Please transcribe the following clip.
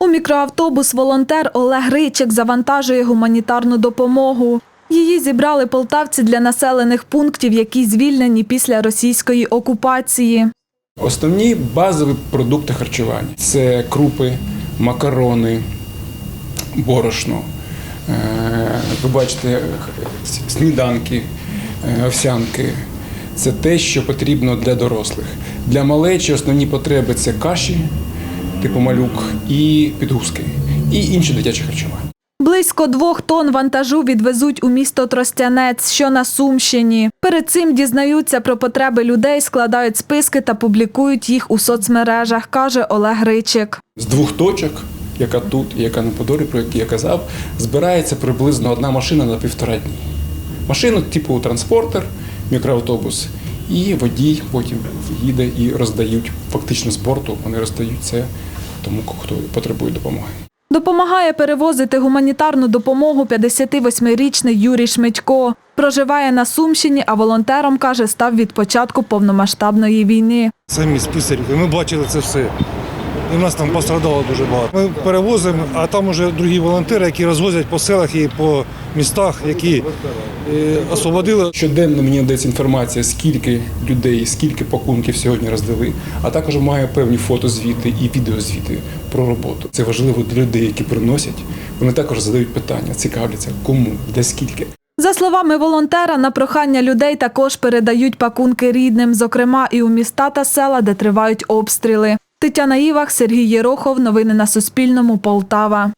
У мікроавтобус волонтер Олег Ричик завантажує гуманітарну допомогу. Її зібрали полтавці для населених пунктів, які звільнені після російської окупації. Основні базові продукти харчування це крупи, макарони, борошно. Е, Ви бачите сніданки, е, овсянки. Це те, що потрібно для дорослих. Для малечі основні потреби це каші, типу малюк, і підгузки, і інші дитячі харчування. Близько двох тонн вантажу відвезуть у місто Тростянець, що на Сумщині. Перед цим дізнаються про потреби людей, складають списки та публікують їх у соцмережах, каже Олег Ричик. З двох точок, яка тут і яка на Подолі, про які я казав, збирається приблизно одна машина на півтора дні. Машина типу транспортер, мікроавтобус, і водій потім їде і роздають фактично з борту. Вони роздають це тому, хто потребує допомоги. Допомагає перевозити гуманітарну допомогу 58-річний Юрій Шмитько. Проживає на Сумщині, а волонтером, каже, став від початку повномасштабної війни. Самі списарі. Ми бачили це все. І в нас там пострадало дуже багато. Ми перевозимо, а там уже другі волонтери, які розвозять по селах і по містах, які е, освободили. Щоденно мені надається інформація, скільки людей, скільки пакунків сьогодні роздали, а також маю певні фотозвіти і відеозвіти про роботу. Це важливо для людей, які приносять. Вони також задають питання, цікавляться, кому, де скільки. За словами волонтера, на прохання людей також передають пакунки рідним, зокрема і у міста та села, де тривають обстріли. Тетяна Івах, Сергій Єрохов. Новини на Суспільному. Полтава.